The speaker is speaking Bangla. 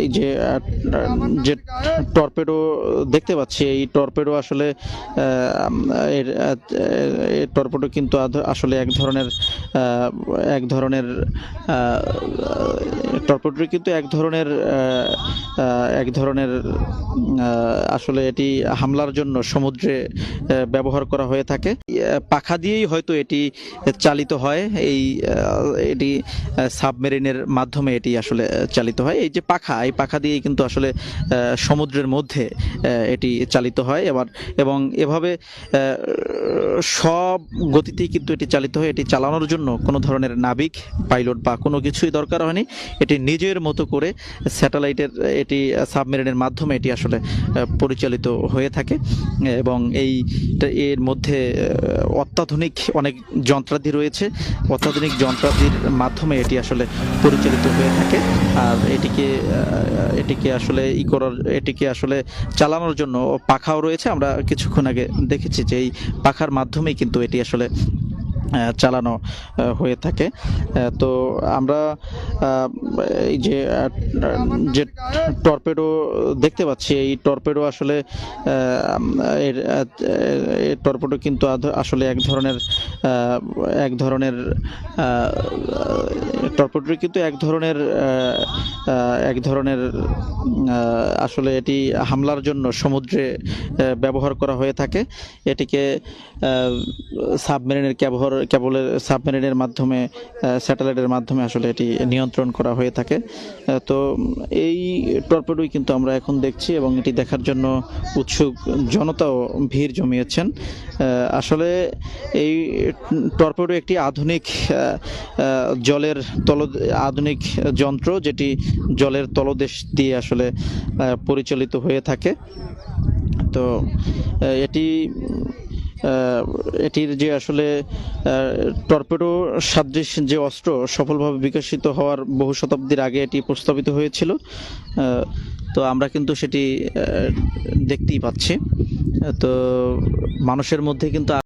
এই যে যে টর্পেডো দেখতে পাচ্ছি, এই টর্পেডো আসলে এর টর্পেডো কিন্তু আসলে এক ধরনের এক ধরনের টর্পেডো কিন্তু এক ধরনের এক ধরনের আসলে এটি হামলার জন্য সমুদ্রে ব্যবহার করা হয়ে থাকে। পাখা দিয়েই হয়তো এটি চালিত হয়। এই এটি সাবমেরিনের মাধ্যমে এটি আসলে চালিত হয়। এই যে পাখা, এই পাখা দিয়েই কিন্তু আসলে সমুদ্রের মধ্যে এটি চালিত হয়। এবার, এবং এভাবে সব গতিতেই কিন্তু এটি চালিত হয়। এটি চালানোর জন্য কোনো ধরনের নাবিক, পাইলট বা কোনো কিছুই দরকার হয়নি। এটি নিজের মতো করে স্যাটেলাইটের, এটি সাবমেরিনের মাধ্যমে এটি আসলে পরিচালিত হয়ে থাকে এবং এই এর মধ্যে অত্যাধুনিক অনেক যন্ত্রাদি রয়েছে। অত্যাধুনিক যন্ত্রাদির মাধ্যমে এটি আসলে পরিচালিত হয়ে থাকে। আর এটিকে এটিকে আসলে ই করার, এটিকে আসলে চালানোর জন্য পাখাও রয়েছে। আমরা কিছুক্ষণ আগে দেখেছি যে এই পাখার মাধ্যমেই কিন্তু এটি আসলে চালানো হয়ে থাকে। তো আমরা এই যে যে টর্পেডো দেখতে পাচ্ছি, এই টর্পেডো আসলে এর টর্পেডো কিন্তু আসলে এক ধরনের এক ধরনের টর্পেডো কিন্তু এক ধরনের এক ধরনের আসলে এটি হামলার জন্য সমুদ্রে ব্যবহার করা হয়ে থাকে। এটিকে সাবমেরিনের ক্যাবহর কেবলের সাবমেরিনের মাধ্যমে স্যাটেলাইটের মাধ্যমে আসলে এটি নিয়ন্ত্রণ করা হয়ে থাকে। তো এই টর্পেডোই কিন্তু আমরা এখন দেখছি এবং এটি দেখার জন্য উৎসুক জনতাও ভিড় জমিয়েছেন। আসলে এই টর্পেডো একটি আধুনিক জলের তল, আধুনিক যন্ত্র যেটি জলের তলদেশ দিয়ে আসলে পরিচালিত হয়ে থাকে। তো এটি এটির যে আসলে টর্পেডো সাদৃশ যে অস্ত্র সফলভাবে বিকশিত হওয়ার বহু শতাব্দীর আগে এটি প্রস্তাবিত হয়েছিল তো আমরা কিন্তু সেটি দেখতেই পাচ্ছি। তো মানুষের মধ্যে কিন্তু